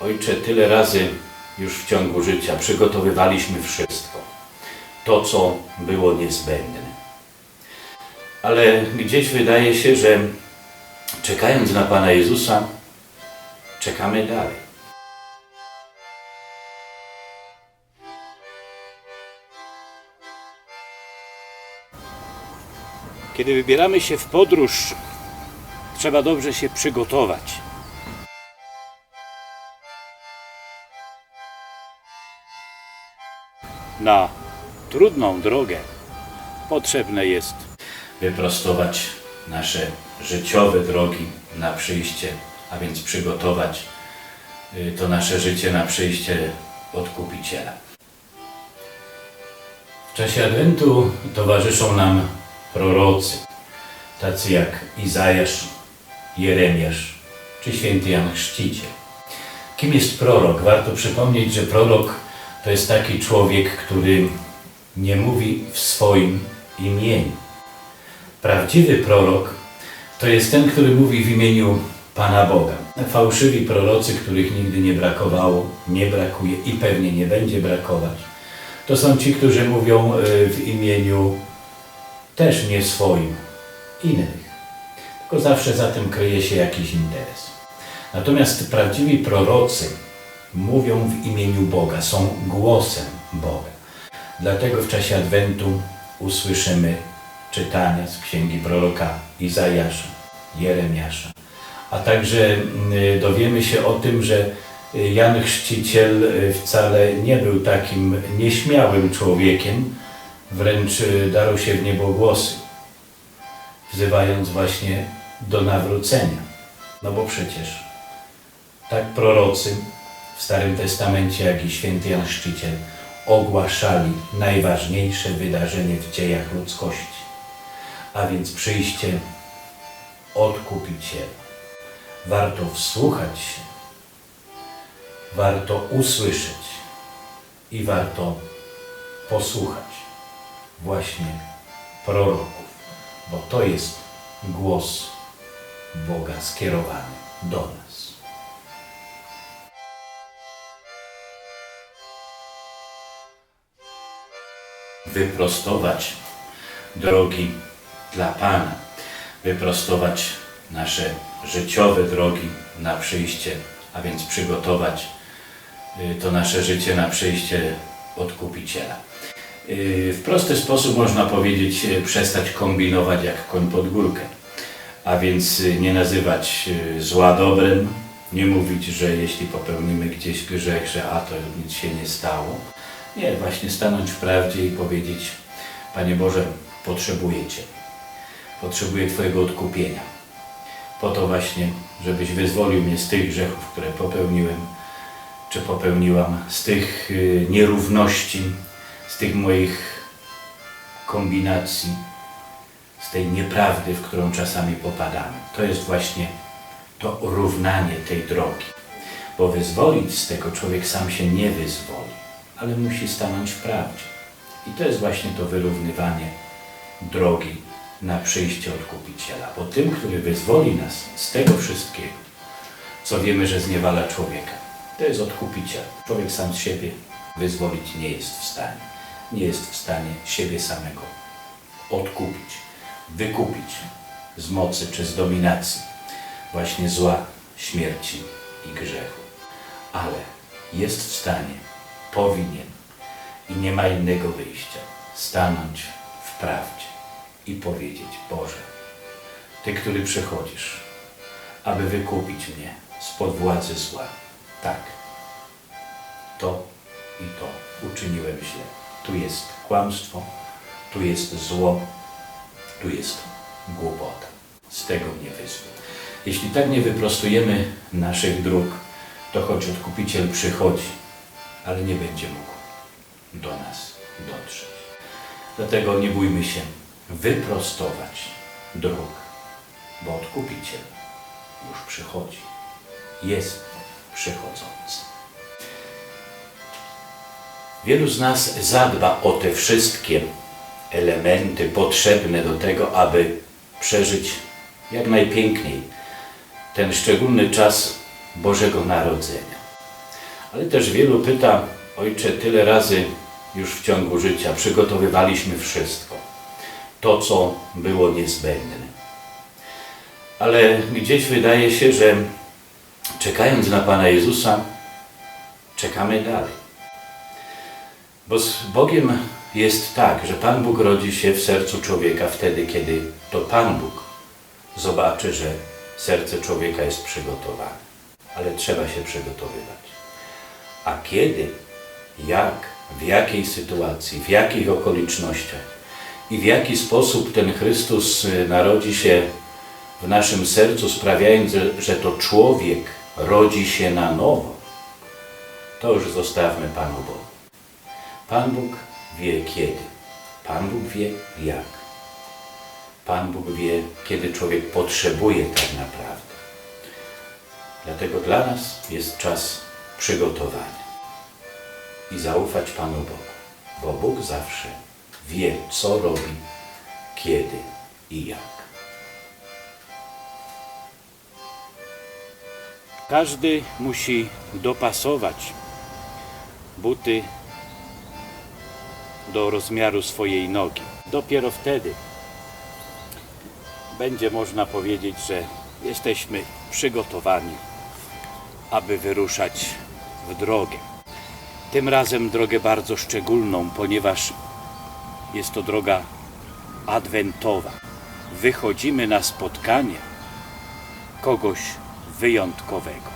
Ojcze, tyle razy już w ciągu życia przygotowywaliśmy wszystko, to co było niezbędne. Ale gdzieś wydaje się, że czekając na Pana Jezusa, czekamy dalej. Kiedy wybieramy się w podróż, trzeba dobrze się przygotować. Na trudną drogę potrzebne jest wyprostować nasze życiowe drogi na przyjście, a więc przygotować y, to nasze życie na przyjście Odkupiciela. W czasie Adwentu towarzyszą nam prorocy, tacy jak Izajasz, Jeremiasz czy święty Jan Chrzciciel. Kim jest prorok? Warto przypomnieć, że prorok to jest taki człowiek, który nie mówi w swoim imieniu. Prawdziwy prorok to jest ten, który mówi w imieniu Pana Boga. Fałszywi prorocy, których nigdy nie brakowało, nie brakuje i pewnie nie będzie brakować, to są ci, którzy mówią y, w imieniu też nie swoim, innych. Tylko zawsze za tym kryje się jakiś interes. Natomiast prawdziwi prorocy mówią w imieniu Boga, są głosem Boga. Dlatego w czasie Adwentu usłyszymy czytania z księgi proroka Izajasza, Jeremiasza, a także y, dowiemy się o tym, że y, Jan Chrzciciel y, wcale nie był takim nieśmiałym człowiekiem, wręcz y, darł się w niebogłosy, wzywając właśnie do nawrócenia. No bo przecież tak prorocy w Starym Testamencie, jak i święty Jan Chrzciciel ogłaszali najważniejsze wydarzenie w dziejach ludzkości, a więc przyjście Odkupiciela. Warto wsłuchać się, warto usłyszeć i warto posłuchać właśnie proroków, bo to jest głos Boga skierowany do nas. Wyprostować drogi dla Pana, wyprostować nasze życiowe drogi na przyjście, a więc przygotować y, to nasze życie na przyjście Odkupiciela. Y, W prosty sposób można powiedzieć, y, przestać kombinować jak koń pod górkę. A więc nie nazywać zła dobrem, nie mówić, że jeśli popełnimy gdzieś grzech, że a to nic się nie stało. Nie, właśnie stanąć w prawdzie i powiedzieć, Panie Boże, potrzebuję Cię. Potrzebuję Twojego odkupienia. Po to właśnie, żebyś wyzwolił mnie z tych grzechów, które popełniłem, czy popełniłam, z tych y, nierówności, z tych moich kombinacji, z tej nieprawdy, w którą czasami popadamy. To jest właśnie to równanie tej drogi. Bo wyzwolić z tego człowiek sam się nie wyzwoli, ale musi stanąć w prawdzie. I to jest właśnie to wyrównywanie drogi na przyjście Odkupiciela. Bo tym, który wyzwoli nas z tego wszystkiego, co wiemy, że zniewala człowieka, to jest Odkupiciel. Człowiek sam z siebie wyzwolić nie jest w stanie. Nie jest w stanie siebie samego odkupić, wykupić z mocy czy z dominacji właśnie zła, śmierci i grzechu. Ale jest w stanie, powinien i nie ma innego wyjścia stanąć w prawdzie i powiedzieć: Boże, Ty, który przychodzisz, aby wykupić mnie spod władzy zła, tak, to i to uczyniłem źle. Tu jest kłamstwo, tu jest zło, tu jest głupota. Z tego mnie wyzwól. Jeśli tak nie wyprostujemy naszych dróg, to choć Odkupiciel przychodzi, ale nie będzie mógł do nas dotrzeć. Dlatego nie bójmy się wyprostować dróg, bo Odkupiciel już przychodzi. Jest przychodzący. Wielu z nas zadba o te wszystkie elementy potrzebne do tego, aby przeżyć jak najpiękniej ten szczególny czas Bożego Narodzenia. Ale też wielu pyta, ojcze, tyle razy już w ciągu życia przygotowywaliśmy wszystko, to co było niezbędne. Ale gdzieś wydaje się, że czekając na Pana Jezusa, czekamy dalej. Bo z Bogiem jest tak, że Pan Bóg rodzi się w sercu człowieka wtedy, kiedy to Pan Bóg zobaczy, że serce człowieka jest przygotowane. Ale trzeba się przygotowywać. A kiedy, jak, w jakiej sytuacji, w jakich okolicznościach i w jaki sposób ten Chrystus y, narodzi się w naszym sercu, sprawiając, że- to człowiek rodzi się na nowo, to już zostawmy Panu Bogu. Pan Bóg wie kiedy. Pan Bóg wie jak. Pan Bóg wie, kiedy człowiek potrzebuje tak naprawdę. Dlatego dla nas jest czas przygotowania i zaufać Panu Bogu, bo Bóg zawsze wie, co robi, kiedy i jak. Każdy musi dopasować buty do rozmiaru swojej nogi. Dopiero wtedy będzie można powiedzieć, że jesteśmy przygotowani, aby wyruszać w drogę. Tym razem drogę bardzo szczególną, ponieważ jest to droga adwentowa. Wychodzimy na spotkanie kogoś wyjątkowego.